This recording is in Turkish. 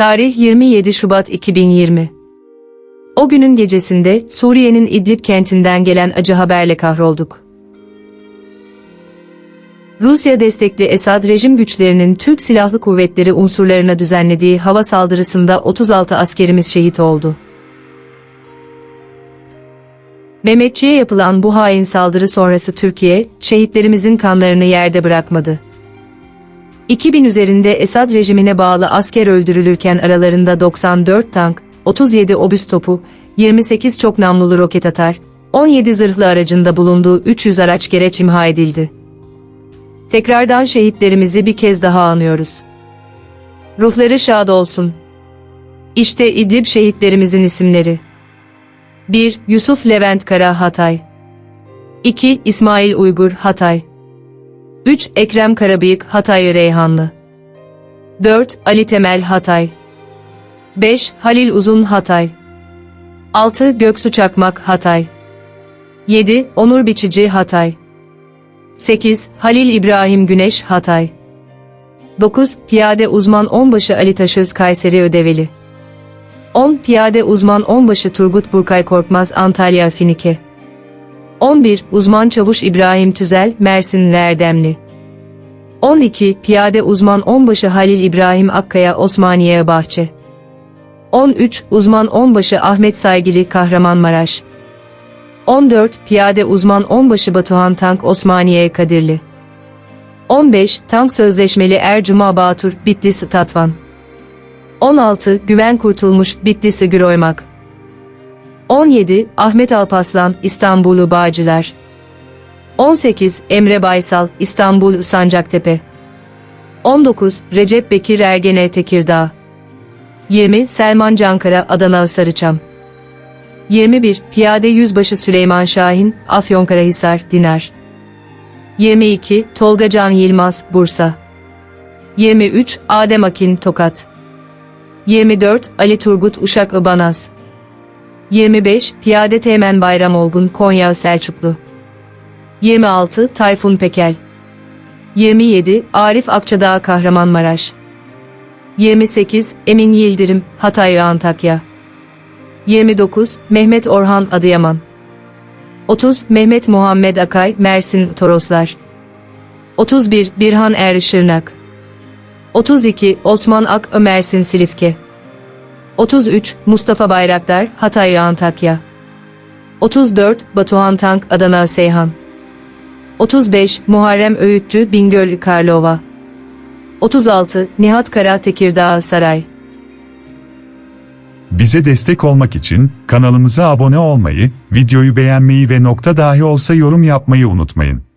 Tarih 27 Şubat 2020. O günün gecesinde Suriye'nin İdlib kentinden gelen acı haberle kahrolduk. Rusya destekli Esad rejim güçlerinin Türk Silahlı Kuvvetleri unsurlarına düzenlediği hava saldırısında 36 askerimiz şehit oldu. Mehmetçiğe yapılan bu hain saldırı sonrası Türkiye, şehitlerimizin kanlarını yerde bırakmadı. 2000 üzerinde Esad rejimine bağlı asker öldürülürken aralarında 94 tank, 37 obüs topu, 28 çok namlulu roket atar, 17 zırhlı aracında bulunduğu 300 araç gereç imha edildi. Tekrardan şehitlerimizi bir kez daha anıyoruz. Ruhları şad olsun. İşte İdlib şehitlerimizin isimleri. 1. Yusuf Levent Kara Hatay 2. İsmail Uygur Hatay 3. Ekrem Karabıyık Hatay Reyhanlı 4. Ali Temel Hatay 5. Halil Uzun Hatay 6. Göksu Çakmak Hatay 7. Onur Biçici Hatay 8. Halil İbrahim Güneş Hatay 9. Piyade Uzman Onbaşı Ali Taşöz Kayseri Ödeveli 10. Piyade Uzman Onbaşı Turgut Burkay Korkmaz Antalya Finike 11. Uzman Çavuş İbrahim Tüzel Mersin Erdemli 12. Piyade Uzman Onbaşı Halil İbrahim Akkaya Osmaniye Bahçe 13. Uzman Onbaşı Ahmet Saygili Kahramanmaraş 14. Piyade Uzman Onbaşı Batuhan Tank Osmaniye Kadirli 15. Tank Sözleşmeli Ercuma Batur Bitlis Tatvan 16. Güven Kurtulmuş Bitlis Güroymak 17. Ahmet Alpaslan İstanbul'u Bağcılar 18. Emre Baysal İstanbul Sancaktepe 19. Recep Bekir Ergene Tekirdağ 20. Selman Cankara Adana Sarıçam 21. Piyade Yüzbaşı Süleyman Şahin Afyonkarahisar Dinar 22. Tolga Can Yılmaz Bursa 23. Adem Akin Tokat 24. Ali Turgut Uşak Ibanaz 25. Piyade Teğmen Bayram Olgun Konya Selçuklu 26. Tayfun Pekel 27. Arif Akçadağ Kahramanmaraş 28. Emin Yıldırım Hatay Antakya 29. Mehmet Orhan Adıyaman 30. Mehmet Muhammed Akay Mersin Toroslar 31. Birhan Er Şırnak 32. Osman Ak Ömersin Silifke 33. Mustafa Bayraktar Hatay Antakya 34. Batuhan Tank Adana Seyhan 35. Muharrem Öğütçü Bingöl Karlova 36. Nihat Kara Tekirdağ Saray Bize destek olmak için kanalımıza abone olmayı, videoyu beğenmeyi ve nokta dahi olsa yorum yapmayı unutmayın.